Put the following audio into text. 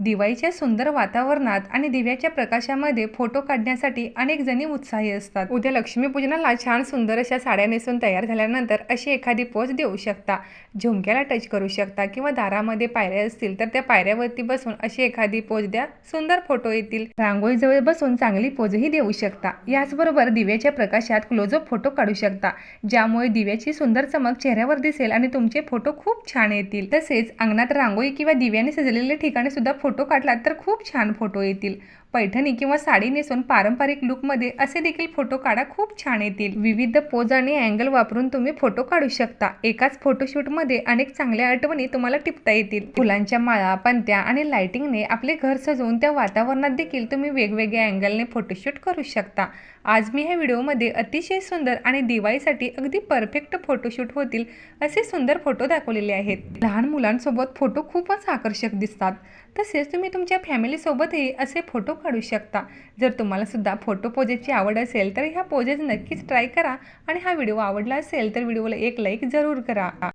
दिवाळीच्या सुंदर वातावरणात आणि दिव्याच्या प्रकाशामध्ये फोटो काढण्यासाठी अनेक जणी उत्साही असतात. उद्या लक्ष्मीपूजनाला छान सुंदर अशा साड्या नेसून तयार झाल्यानंतर अशी एखादी पोच देऊ शकता. झुमक्याला टच करू शकता किंवा दारामध्ये पायऱ्या असतील तर त्या पायऱ्यावरती बसून अशी एखादी पोच द्या. सुंदर फोटो येतील. रांगोळीजवळ बसून चांगली पोजही देऊ शकता. याचबरोबर दिव्याच्या प्रकाशात क्लोजअप फोटो काढू शकता. ज्यामुळे दिव्याची सुंदर चमक चेहऱ्यावर दिसेल आणि तुमचे फोटो खूप छान येतील. तसेच अंगणात रांगोळी किंवा दिव्याने सजलेले ठिकाणी सुद्धा फोटो काढलात तर खूप छान फोटो येतील. पैठणी किंवा साडी नेसून पारंपरिक लुकमध्ये असे देखील फोटो काढा खूप छान येतील. विविध पोज आणि अँगल वापरून तुम्ही फोटो काढू शकता. एकाच फोटोशूटमध्ये अनेक चांगल्या आठवणी तुम्हाला टिपता येतील. फुलांच्या माळा पंत्या आणि लाइटिंगने आपले घर सजवून त्या वातावरणात देखील तुम्ही वेगवेगळ्या अँगलने फोटोशूट करू शकता. आज मी ह्या व्हिडिओमध्ये अतिशय सुंदर आणि दिवाळीसाठी अगदी परफेक्ट फोटोशूट होतील असे सुंदर फोटो दाखवलेले आहेत. लहान मुलांसोबत फोटो खूपच आकर्षक दिसतात. तसेच तुम्ही तुमच्या फॅमिलीसोबतही असे फोटो काढू शकता. जर तुम्हाला सुद्धा फोटो पोजेसची आवड असेल तर ह्या पोजेस नक्कीच ट्राय करा. आणि हा व्हिडिओ आवडला असेल तर व्हिडिओला एक लाईक जरूर करा.